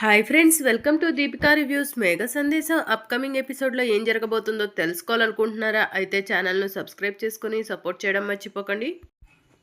Hi friends welcome to Deepika reviews Megha Sandesham upcoming ఎపిసోడ్లో ఏం జరగబోతుందో తెలుసుకోవాలనుకుంటున్నారా? అయితే ఛానల్ను సబ్స్క్రైబ్ చేసుకుని సపోర్ట్ చేయడం మర్చిపోకండి.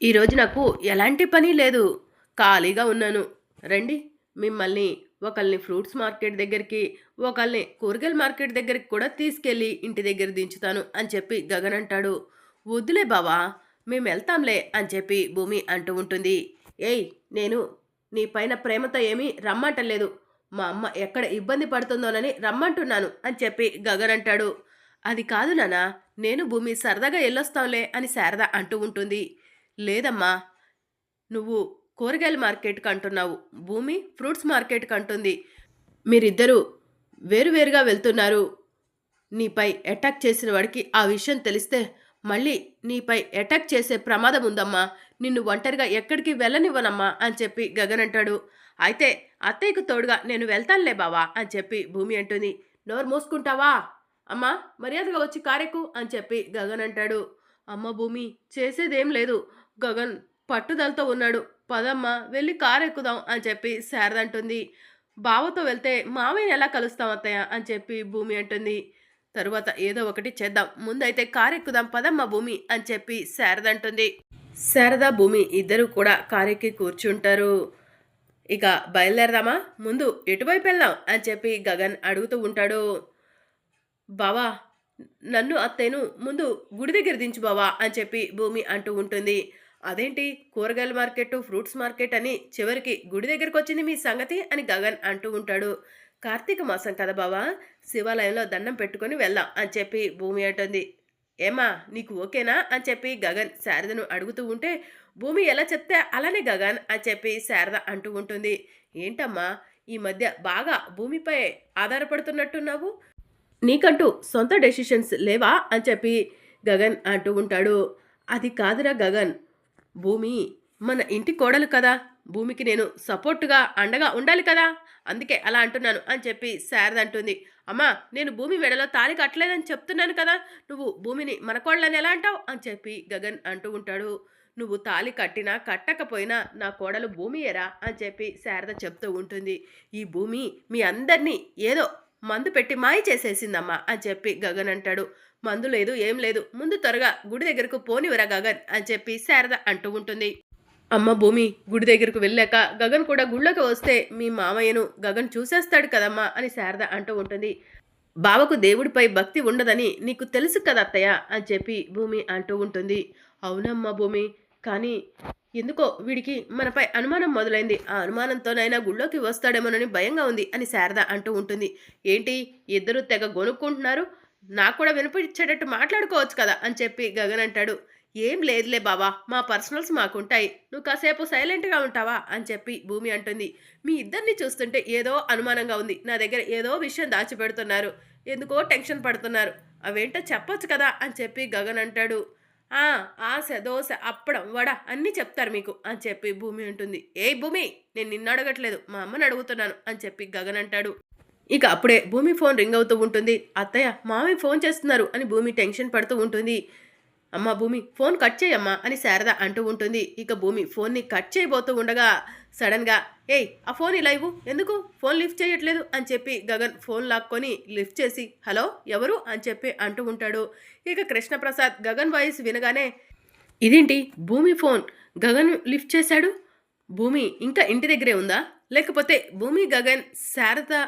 ఈరోజు నాకు ఎలాంటి పని లేదు. ఖాళీగా ఉన్నాను. రండి మిమ్మల్ని ఒకళ్ళని ఫ్రూట్స్ మార్కెట్ దగ్గరికి ఒకళ్ళని కూరగాయల మార్కెట్ దగ్గరికి కూడా తీసుకెళ్ళి ఇంటి దగ్గర దించుతాను అని చెప్పి గగన్ అంటాడు. వద్దులే బావా మేము వెళ్తాంలే అని చెప్పి భూమి అంటూ ఉంటుంది. ఏయ్ నేను నీ పైన ప్రేమతో ఏమీ రమ్మంటలేదు. మా అమ్మ ఎక్కడ ఇబ్బంది పడుతుందోనని రమ్మంటున్నాను అని చెప్పి గగన్ అంటాడు. అది కాదు నానా నేను భూమి సరదాగా వెళ్ళొస్తాంలే అని శారద అంటూ ఉంటుంది. లేదమ్మా నువ్వు కూరగాయల మార్కెట్కి అంటున్నావు. భూమి ఫ్రూట్స్ మార్కెట్కి అంటుంది. మీరిద్దరూ వేరువేరుగా వెళ్తున్నారు. నీపై అటాక్ చేసిన వాడికి ఆ విషయం తెలిస్తే మళ్ళీ నీపై అటాక్ చేసే ప్రమాదం ఉందమ్మా. నిన్ను ఒంటరిగా ఎక్కడికి వెళ్ళనివ్వనమ్మా అని చెప్పి గగన్ అంటాడు. అయితే అత్తయ్యకు తోడుగా నేను వెళ్తానులే బావా అని చెప్పి భూమి అంటుంది. నోరు మూసుకుంటావా? అమ్మా మర్యాదగా వచ్చి కారెక్కు అని చెప్పి గగన్ అంటాడు. అమ్మ భూమి చేసేదేం లేదు. గగన్ పట్టుదలతో ఉన్నాడు. పదమ్మా వెళ్ళి కారు ఎక్కుదాం అని చెప్పి శారద అంటుంది. బావతో వెళ్తే మామయ్యని ఎలా కలుస్తాం అత్తయ్య అని చెప్పి భూమి అంటుంది. తరువాత ఏదో ఒకటి చేద్దాం. ముందైతే కారు ఎక్కుదాం పదమ్మ భూమి అని చెప్పి శారద అంటుంది. శారదా భూమి ఇద్దరు కూడా కారెక్కి కూర్చుంటారు. ఇక బయలుదేరదామా? ముందు ఎటువైపు వెళ్దాం? అని చెప్పి గగన్ అడుగుతూ ఉంటాడు. బావా నన్ను అత్తయ్యను ముందు గుడి దగ్గర దించు బావా అని చెప్పి భూమి అంటూ ఉంటుంది. అదేంటి? కూరగాయల మార్కెట్ ఫ్రూట్స్ మార్కెట్ అని చివరికి గుడి దగ్గరకు వచ్చింది మీ సంగతి అని గగన్ అంటూ ఉంటాడు. కార్తీక మాసం కదా బావా శివాలయంలో దండం పెట్టుకొని వెళ్దాం అని చెప్పి భూమి అంటుంది. ఏమా నీకు ఓకేనా? అని చెప్పి గగన్ శారదను అడుగుతూ ఉంటే భూమి ఎలా చెప్తే అలానే గగన్ అని చెప్పి శారద అంటూ ఉంటుంది. ఏంటమ్మా ఈ మధ్య బాగా భూమిపై ఆధారపడుతున్నట్టున్నావు? నీకంటూ సొంత డెసిషన్స్ లేవా? అని చెప్పి గగన్ అంటూ ఉంటాడు. అది కాదురా గగన్. భూమి మన ఇంటి కోడలు కదా. భూమికి నేను సపోర్టుగా అండగా ఉండాలి కదా? అందుకే అలా అంటున్నాను అని చెప్పి శారద అంటుంది. అమ్మా నేను భూమి మెడలో తాళి కట్టలేదని చెప్తున్నాను కదా? నువ్వు భూమిని మన ఎలా అంటావు? అని చెప్పి గగన్ అంటూ ఉంటాడు. నువ్వు తాళి కట్టినా కట్టకపోయినా నా కోడలు భూమి ఎరా అని చెప్పి శారద చెప్తూ ఉంటుంది. ఈ భూమి మీ అందరినీ ఏదో మందు పెట్టి మాయ చేసేసిందమ్మా అని చెప్పి గగన్ అంటాడు. మందు లేదు ఏం లేదు. ముందు త్వరగా గుడి దగ్గరకు పోనివరా గగన్? అని చెప్పి శారద అంటూ ఉంటుంది. అమ్మ భూమి గుడి దగ్గరకు వెళ్ళాక గగన్ కూడా గుళ్ళోకి వస్తే మీ మామయ్యను గగన్ చూసేస్తాడు కదమ్మా అని శారద అంటూ ఉంటుంది. బావకు దేవుడిపై భక్తి ఉండదని నీకు తెలుసు కదా అత్తయ్య అని చెప్పి భూమి అంటూ ఉంటుంది. అవునమ్మా భూమి కానీ ఎందుకో వీడికి మనపై అనుమానం మొదలైంది. ఆ అనుమానంతోనైనా గుళ్ళోకి వస్తాడేమోనని భయంగా ఉంది అని శారద అంటూ ఉంటుంది. ఏంటి ఇద్దరు తెగ గొనుక్కుంటున్నారు? నాకు కూడా వినిపించేటట్టు మాట్లాడుకోవచ్చు కదా అని చెప్పి గగన్ అంటాడు. ఏం లేదులే బావా మా పర్సనల్స్ మాకుంటాయి. నువ్వు కాసేపు సైలెంట్గా ఉంటావా? అని చెప్పి భూమి అంటుంది. మీ ఇద్దరిని చూస్తుంటే ఏదో అనుమానంగా ఉంది. నా దగ్గర ఏదో విషయం దాచిపెడుతున్నారు. ఎందుకో టెన్షన్ పడుతున్నారు. అవేంటో చెప్పొచ్చు కదా? అని చెప్పి గగన్ అంటాడు. ఆశ దోశ అప్పడం వడ అన్నీ చెప్తారు మీకు అని చెప్పి భూమి ఉంటుంది ఏ భూమి నేను నిన్ను అడగట్లేదు. మా అమ్మని అడుగుతున్నాను అని చెప్పి గగన్ అంటాడు. ఇక అప్పుడే భూమి ఫోన్ రింగ్ అవుతూ ఉంటుంది. అత్తయ్య మామి ఫోన్ చేస్తున్నారు అని భూమి టెన్షన్ పడుతూ ఉంటుంది. అమ్మా భూమి ఫోన్ కట్ చేయమ్మా అని శారద అంటూ ఉంటుంది. ఇక భూమి ఫోన్ని కట్ చేయబోతూ ఉండగా సడన్గా ఏయ్ ఆ ఫోన్ ఇలా ఇవ్వు. ఎందుకు? ఫోన్ లిఫ్ట్ చేయట్లేదు. అని చెప్పి గగన్ ఫోన్ లాక్కొని లిఫ్ట్ చేసి హలో ఎవరు? అని చెప్పి అంటూ ఉంటాడు. ఇక కృష్ణప్రసాద్ గగన్ వాయిస్ వినగానే ఇదేంటి? భూమి ఫోన్. గగన్ లిఫ్ట్ చేశాడు? భూమి ఇంకా ఇంటి దగ్గరే ఉందా? లేకపోతే భూమి గగన్ శారద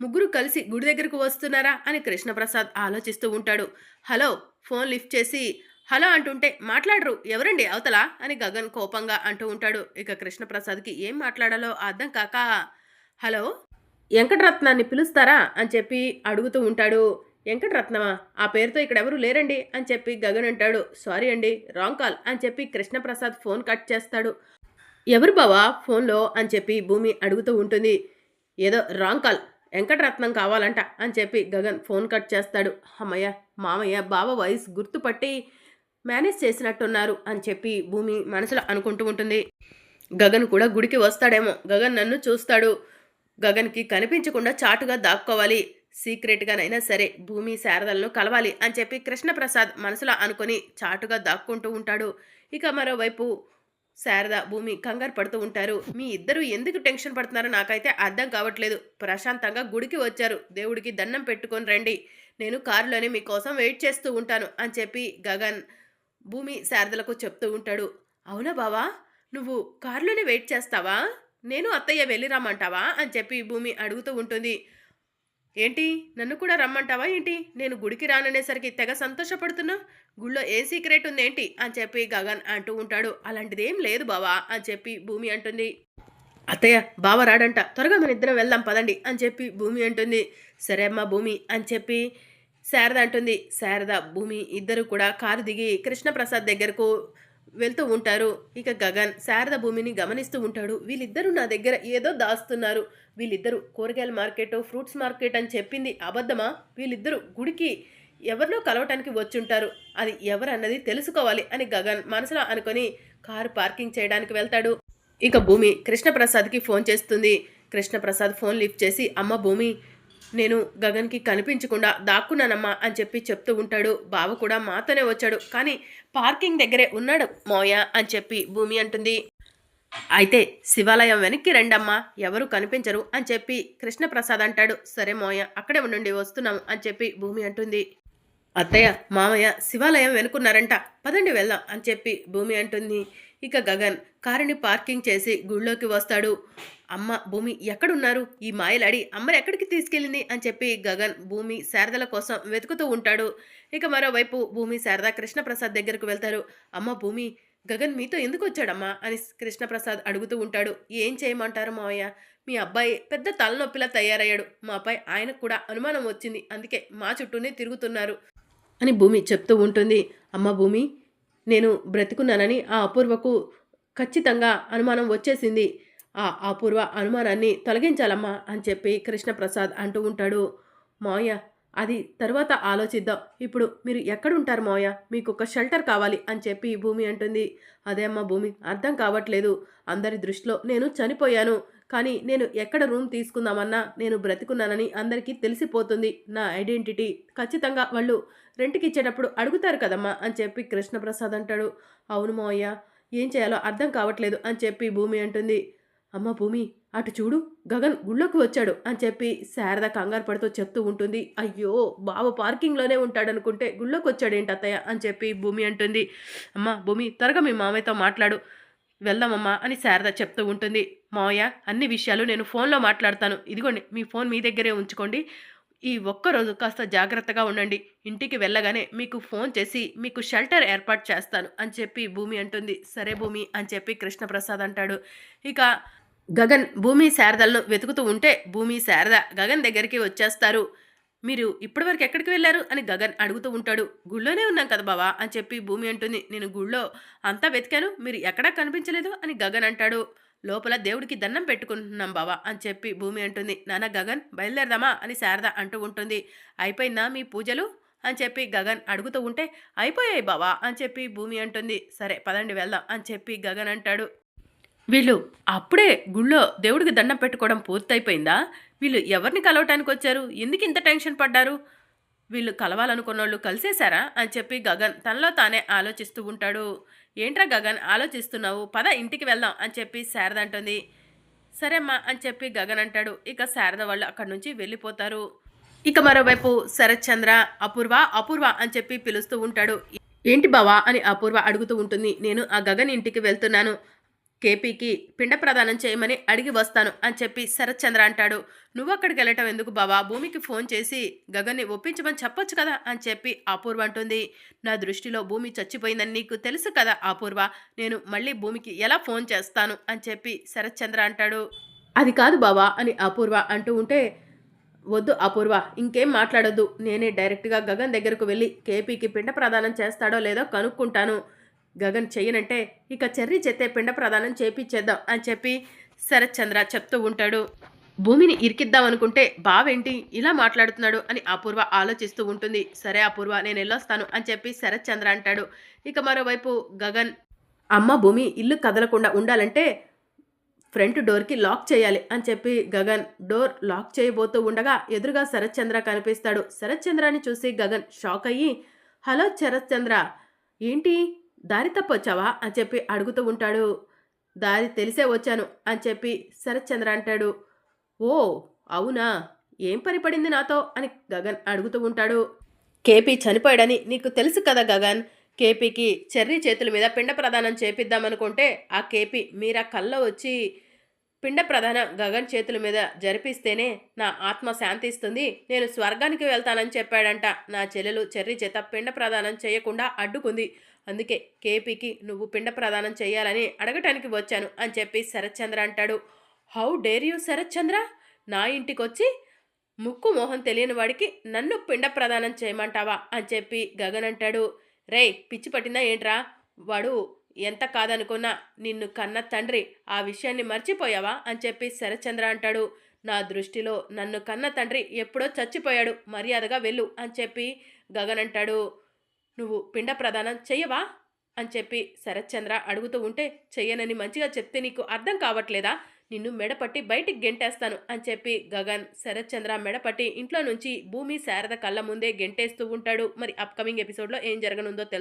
ముగ్గురు కలిసి గుడి దగ్గరకు వస్తున్నారా? అని కృష్ణప్రసాద్ ఆలోచిస్తూ ఉంటాడు. హలో ఫోన్ లిఫ్ట్ చేసి హలో అంటుంటే మాట్లాడరు ఎవరండి అవతల? అని గగన్ కోపంగా అంటూ ఉంటాడు. ఇక కృష్ణప్రసాద్కి ఏం మాట్లాడాలో అర్థం కాక హలో వెంకటరత్నాన్ని పిలుస్తారా? అని చెప్పి అడుగుతూ ఉంటాడు. వెంకటరత్నమా? ఆ పేరుతో ఇక్కడ ఎవరు లేరండి? అని చెప్పి గగన్ అంటాడు. సారీ అండి రాంగ్ కాల్. అని చెప్పి కృష్ణప్రసాద్ ఫోన్ కట్ చేస్తాడు. ఎవరు బావా ఫోన్లో? అని చెప్పి భూమి అడుగుతూ ఉంటుంది. ఏదో రాంగ్ కాల్ వెంకటరత్నం కావాలంట. అని చెప్పి గగన్ ఫోన్ కట్ చేస్తాడు. అమ్మయ్య మామయ్య బావ వాయిస్ గుర్తుపట్టి మేనేజ్ చేసినట్టున్నారు అని చెప్పి భూమి మనసులో అనుకుంటూ ఉంటుంది. గగన్ కూడా గుడికి వస్తాడేమో. గగన్ నన్ను చూస్తాడు. గగన్కి కనిపించకుండా చాటుగా దాక్కోవాలి. సీక్రెట్గానైనా సరే భూమి శారదలను కలవాలి అని చెప్పి కృష్ణప్రసాద్ మనసులో అనుకొని చాటుగా దాక్కుంటూ ఉంటాడు. ఇక మరోవైపు శారద భూమి కంగారు పడుతూ ఉంటారు. మీ ఇద్దరు ఎందుకు టెన్షన్ పడుతున్నారో నాకైతే అర్థం కావట్లేదు. ప్రశాంతంగా గుడికి వచ్చారు. దేవుడికి దండం పెట్టుకొని రండి. నేను కారులోనే మీకోసం వెయిట్ చేస్తూ ఉంటాను అని చెప్పి గగన్ భూమి శారదలకు చెప్తూ ఉంటాడు. అవునా బావా? నువ్వు కారులోనే వెయిట్ చేస్తావా? నేను అత్తయ్య వెళ్ళి రమ్మంటావా? అని చెప్పి భూమి అడుగుతూ ఉంటుంది. ఏంటి? నన్ను కూడా రమ్మంటావా ఏంటి? నేను గుడికి రాననేసరికి తెగ సంతోషపడుతున్నా? గుళ్ళో ఏ సీక్రెట్ ఉందేంటి? అని చెప్పి గగన్ అంటూ ఉంటాడు. అలాంటిదేం లేదు బావా అని చెప్పి భూమి అంటుంది. అత్తయ్య బావ రాడంట. త్వరగా మన ఇద్దరం వెళ్దాం పదండి అని చెప్పి భూమి అంటుంది. సరే అమ్మా భూమి అని చెప్పి శారద అంటుంది. శారద భూమి ఇద్దరు కూడా కారు దిగి కృష్ణప్రసాద్ దగ్గరకు వెళ్తూ ఉంటారు. ఇక గగన్ శారద భూమిని గమనిస్తూ ఉంటాడు. వీళ్ళిద్దరూ నా దగ్గర ఏదో దాస్తున్నారు. వీళ్ళిద్దరూ కూరగాయల మార్కెట్ ఫ్రూట్స్ మార్కెట్ అని చెప్పింది అబద్ధమా? వీళ్ళిద్దరూ గుడికి ఎవరినో కలవటానికి వచ్చుంటారు. అది ఎవరన్నది తెలుసుకోవాలి అని గగన్ మనసులో అనుకొని కారు పార్కింగ్ చేయడానికి వెళ్తాడు. ఇక భూమి కృష్ణప్రసాద్కి ఫోన్ చేస్తుంది. కృష్ణప్రసాద్ ఫోన్ లిఫ్ట్ చేసి అమ్మ భూమి నేను గగన్కి కనిపించకుండా దాక్కున్నానమ్మా అని చెప్పి చెప్తూ ఉంటాడు. బావ కూడా మాతోనే వచ్చాడు. కానీ పార్కింగ్ దగ్గరే ఉన్నాడు మోయ అని చెప్పి భూమి అంటుంది. అయితే శివాలయం వెనక్కి రండమ్మా ఎవరు కనిపించరు అని చెప్పి కృష్ణప్రసాద్ అంటాడు. సరే మోయ అక్కడే ఉండండి వస్తున్నాము అని చెప్పి భూమి అంటుంది. అత్తయ్య మామయ్య శివాలయం వెనుకున్నారంట. పదండి వెళ్దాం అని చెప్పి భూమి అంటుంది. ఇక గగన్ కారుని పార్కింగ్ చేసి గుళ్ళోకి వస్తాడు. అమ్మ భూమి ఎక్కడున్నారు? ఈ మాయలాడి అమ్మని ఎక్కడికి తీసుకెళ్ళింది? అని చెప్పి గగన్ భూమి శారదల కోసం వెతుకుతూ ఉంటాడు. ఇక మరోవైపు భూమి శారద కృష్ణప్రసాద్ దగ్గరకు వెళ్తారు. అమ్మ భూమి గగన్ మీతో ఎందుకు వచ్చాడమ్మా? అని కృష్ణప్రసాద్ అడుగుతూ ఉంటాడు. ఏం చేయమంటారు మావయ్య? మీ అబ్బాయి పెద్ద తలనొప్పిలా తయారయ్యాడు. మాపై ఆయనకు కూడా అనుమానం వచ్చింది. అందుకే మా చుట్టూనే తిరుగుతున్నారు. అని భూమి చెప్తూ ఉంటుంది. అమ్మ భూమి నేను బ్రతుకున్నానని ఆ అపూర్వకు ఖచ్చితంగా అనుమానం వచ్చేసింది. ఆ అపూర్వ అనుమానాన్ని తొలగించాలమ్మా అని చెప్పి కృష్ణప్రసాద్ అంటూ ఉంటాడు. మావయ్య అది తర్వాత ఆలోచిద్దాం. ఇప్పుడు మీరు ఎక్కడుంటారు మావయ్య? మీకు ఒక షెల్టర్ కావాలి అని చెప్పి భూమి అంటుంది. అదే అమ్మ భూమి అర్థం కావట్లేదు. అందరి దృష్టిలో నేను చనిపోయాను. కానీ నేను ఎక్కడ రూమ్ తీసుకుందామన్నా నేను బ్రతికున్నానని అందరికీ తెలిసిపోతుంది నా ఐడెంటిటీ. ఖచ్చితంగా వాళ్ళు రెంట్కి ఇచ్చేటప్పుడు అడుగుతారు కదమ్మా అని చెప్పి కృష్ణప్రసాద్ అంటాడు. అవును మావయ్య ఏం చేయాలో అర్థం కావట్లేదు అని చెప్పి భూమి అంటుంది. అమ్మ భూమి అటు చూడు గగన్ గుళ్ళోకి వచ్చాడు అని చెప్పి శారద కంగారు పడుతూ చెప్తూ ఉంటుంది. అయ్యో బావ పార్కింగ్లోనే ఉంటాడనుకుంటే గుళ్ళోకి వచ్చాడేంటి అత్తయ్య అని చెప్పి భూమి అంటుంది. అమ్మ భూమి త్వరగా మీ మామయ్యతో మాట్లాడు. వెళ్దామమ్మా అని శారద చెప్తూ ఉంటుంది. మావయ్య అన్ని విషయాలు నేను ఫోన్లో మాట్లాడతాను. ఇదిగోండి మీ ఫోన్ మీ దగ్గరే ఉంచుకోండి. ఈ ఒక్కరోజు కాస్త జాగ్రత్తగా ఉండండి. ఇంటికి వెళ్ళగానే మీకు ఫోన్ చేసి మీకు షెల్టర్ ఏర్పాటు చేస్తాను అని చెప్పి భూమి అంటుంది. సరే భూమి అని చెప్పి కృష్ణప్రసాద్ అంటాడు. ఇక గగన్ భూమి శారదలను వెతుకుతూ ఉంటే భూమి శారద గగన్ దగ్గరికి వచ్చేస్తారు. మీరు ఇప్పటివరకు ఎక్కడికి వెళ్ళారు? అని గగన్ అడుగుతూ ఉంటాడు. గుళ్ళోనే ఉన్నాం కదా బావా? అని చెప్పి భూమి అంటుంది. నేను గుళ్ళో అంతా వెతికాను. మీరు ఎక్కడా కనిపించలేదు? అని గగన్ అంటాడు. లోపల దేవుడికి దండం పెట్టుకుంటున్నాం బావా అని చెప్పి భూమి అంటుంది. నాన్న గగన్ బయలుదేరదామా అని శారద అంటూ ఉంటుంది. అయిపోయిందా మీ పూజలు? అని చెప్పి గగన్ అడుగుతూ ఉంటే అయిపోయాయి బావా అని చెప్పి భూమి అంటుంది. సరే పదండి వెళ్దాం అని చెప్పి గగన్ అంటాడు. వీళ్ళు అప్పుడే గుళ్ళో దేవుడికి దండం పెట్టుకోవడం పూర్తయిపోయిందా? వీళ్ళు ఎవరిని కలవటానికి వచ్చారు? ఎందుకు ఇంత టెన్షన్ పడ్డారు? వీళ్ళు కలవాలనుకున్న వాళ్ళు కలిసేశారా? అని చెప్పి గగన్ తనలో తానే ఆలోచిస్తూ ఉంటాడు. ఏంట్రా గగన్ ఆలోచిస్తున్నావు? పద ఇంటికి వెళ్దాం అని చెప్పి శారద అంటుంది. సరే అమ్మా అని చెప్పి గగన్ అంటాడు. ఇక శారద వాళ్ళు అక్కడి నుంచి వెళ్ళిపోతారు. ఇక మరోవైపు శరత్ చంద్ర అపూర్వ అపూర్వ అని చెప్పి పిలుస్తూ ఉంటాడు. ఏంటి బావా అని అపూర్వ అడుగుతూ ఉంటుంది. నేను ఆ గగన్ ఇంటికి వెళ్తున్నాను. కేపీకి పిండ ప్రదానం చేయమని అడిగి వస్తాను అని చెప్పి శరత్ చంద్ర అంటాడు. నువ్వు అక్కడికి వెళ్ళటం ఎందుకు బావా? భూమికి ఫోన్ చేసి గగన్ని ఒప్పించమని చెప్పొచ్చు కదా? అని చెప్పి అపూర్వ అంటుంది. నా దృష్టిలో భూమి చచ్చిపోయిందని నీకు తెలుసు కదా అపూర్వ? నేను మళ్ళీ భూమికి ఎలా ఫోన్ చేస్తాను? అని చెప్పి శరత్ చంద్ర అంటాడు. అది కాదు బావా అని అపూర్వ అంటూ ఉంటే వద్దు అపూర్వ ఇంకేం మాట్లాడొద్దు. నేనే డైరెక్ట్గా గగన్ దగ్గరకు వెళ్ళి కేపీకి పిండ ప్రదానం చేస్తాడో లేదో కనుక్కుంటాను. గగన్ చెయ్యనంటే ఇక చెర్రి చెత్తే పిండ ప్రదానం చేపిచ్చేద్దాం అని చెప్పి శరత్ చంద్ర చెప్తూ ఉంటాడు. భూమిని ఇరికిద్దాం అనుకుంటే బావేంటి ఇలా మాట్లాడుతున్నాడు అని అపూర్వ ఆలోచిస్తూ ఉంటుంది. సరే అపూర్వ నేను వెళ్ళొస్తాను అని చెప్పి శరత్ చంద్ర అంటాడు. ఇక మరోవైపు గగన్ అమ్మ భూమి ఇల్లు కదలకుండా ఉండాలంటే ఫ్రంట్ డోర్కి లాక్ చేయాలి అని చెప్పి గగన్ డోర్ లాక్ చేయబోతూ ఉండగా ఎదురుగా శరత్ చంద్ర కనిపిస్తాడు. శరత్చంద్రాని చూసి గగన్ షాక్ అయ్యి హలో శరత్ చంద్ర ఏంటి? దారి తప్పొచ్చావా? అని చెప్పి అడుగుతూ ఉంటాడు. దారి తెలిసే వచ్చాను అని చెప్పి శరత్చంద్ర అంటాడు. ఓ అవునా? ఏం పని పడింది నాతో? అని గగన్ అడుగుతూ ఉంటాడు. కేపీ చనిపోయాడని నీకు తెలుసు కదా గగన్. కేపీకి చెర్రీ చేతుల మీద పిండ ప్రదానం చేపిద్దామనుకుంటే ఆ కేపీ మీరా కళ్ళ వచ్చి పిండ ప్రధాన గగన్ చేతుల మీద జరిపిస్తేనే నా ఆత్మ శాంతిస్తుంది నేను స్వర్గానికి వెళ్తానని చెప్పాడంట. నా చెల్లెలు చెర్రీ చేత పిండ ప్రదానం చేయకుండా అడ్డుకుంది. అందుకే కేపీకి నువ్వు పిండ ప్రదానం చేయాలని అడగటానికి వచ్చాను అని చెప్పి శరత్చంద్ర అంటాడు. How dare you Sharatchandra? నా ఇంటికొచ్చి ముక్కు మోహం తెలియని వాడికి నన్ను పిండ ప్రదానం చేయమంటావా అని చెప్పి గగన్ అంటాడు. రేయ్ పిచ్చి పట్టిందా ఏంట్రా? వాడు ఎంత కాదనుకున్నా నిన్ను కన్న తండ్రి ఆ విషయాన్ని మర్చిపోయావా అని చెప్పి శరత్చంద్ర అంటాడు. నా దృష్టిలో నన్ను కన్న తండ్రి ఎప్పుడో చచ్చిపోయాడు. మర్యాదగా వెళ్ళు అని చెప్పి గగన్ అంటాడు. నువ్వు పిండ ప్రదానం చెయ్యవా? అని చెప్పి శరత్చంద్ర అడుగుతూ ఉంటే చెయ్యనని మంచిగా చెప్తే నీకు అర్థం కావట్లేదా? నిన్ను మెడపట్టి బయటికి గెంటేస్తాను అని చెప్పి గగన్ శరత్చంద్ర మెడపట్టి ఇంట్లో నుంచి భూమి శారద కళ్ళ ముందే గెంటేస్తూ ఉంటాడు. మరి అప్కమింగ్ ఎపిసోడ్లో ఏం జరగనుందో తెలుసు?